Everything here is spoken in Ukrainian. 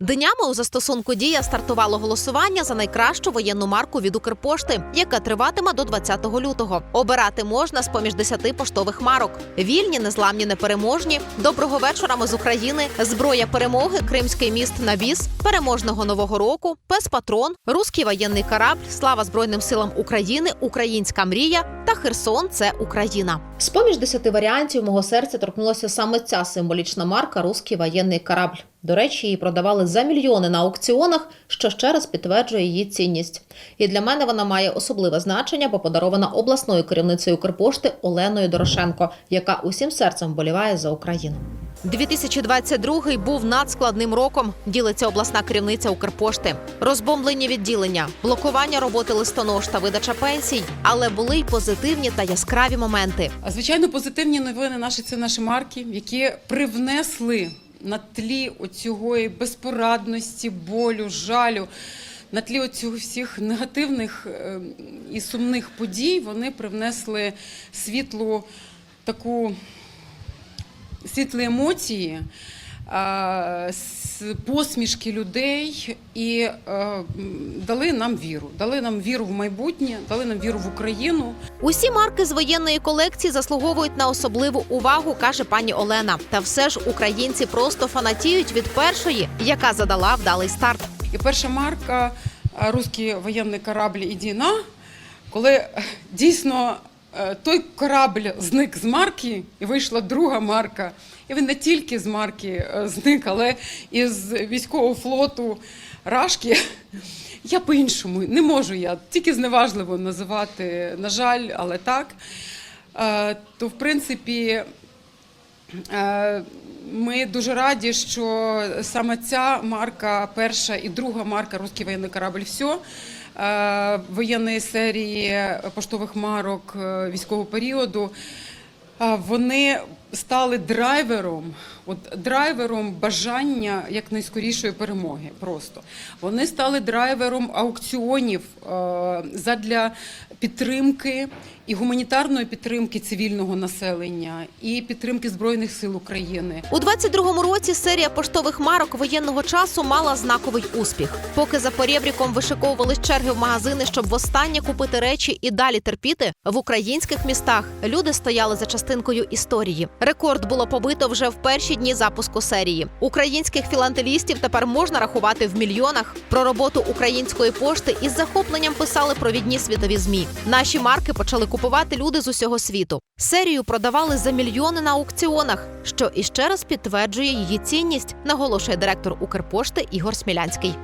Днями у застосунку Дія стартувало голосування за найкращу воєнну марку від Укрпошти, яка триватиме до 20 лютого. Обирати можна з поміж 10 поштових марок: вільні, незламні, непереможні, доброго вечора. Ми з України, зброя перемоги, Кримський міст на віз, переможного нового року, пес патрон, руський воєнний корабль, слава Збройним силам України, Українська мрія та Херсон це Україна. З поміж 10 варіантів мого серця торкнулася саме ця символічна марка Руський воєнний корабль. До речі, її продавали за мільйони на аукціонах, що ще раз підтверджує її цінність. І для мене вона має особливе значення, бо подарована обласною керівницею Укрпошти Оленою Дорошенко, яка усім серцем вболіває за Україну. 2022 був надскладним роком. Ділиться обласна керівниця Укрпошти. Розбомблені відділення, блокування роботи листонож та видача пенсій. Але були й позитивні та яскраві моменти. А, Звичайно, позитивні новини наші це наші марки, які привнесли на тлі оцього безпорадності, болю, жалю. На тлі оцього всіх негативних е, і сумних подій вони привнесли світлу таку світлі емоції, посмішки людей і е, дали нам віру. Дали нам віру в майбутнє, дали нам віру в Україну. Усі марки з воєнної колекції заслуговують на особливу увагу, каже пані Олена. Та все ж українці просто фанатіють від першої, яка задала вдалий старт. І перша марка е, «Руський воєнний корабль Ідіна», коли е, дійсно той корабль зник з марки, і вийшла друга марка. І він не тільки з марки е, зник, але і з військового флоту Рашки. Я по-іншому не можу я тільки зневажливо називати, на жаль, але так. Е, То, в принципі, Е, Ми дуже раді, що саме ця марка, перша і друга марка Руський воєнний корабль «Все» воєнної серії поштових марок е, військового періоду. е, Вони стали драйвером, от драйвером бажання якнайскорішої перемоги. Просто вони стали драйвером аукціонів е, задля підтримки і гуманітарної підтримки цивільного населення, і підтримки збройних сил України. У 22-му році серія поштових марок воєнного часу мала знаковий успіх. Поки за порєбріком вишиковувались черги в магазини, щоб востаннє купити речі і далі терпіти, в українських містах люди стояли за частинкою історії. Рекорд було побито вже в перші дні запуску серії. Українських філателістів тепер можна рахувати в мільйонах. Про роботу української пошти із захопленням писали провідні світові змі. Наші марки почали купувати люди з усього світу. Серію продавали за мільйони на аукціонах, що іще раз підтверджує її цінність, наголошує директор Укрпошти Ігор Смілянський.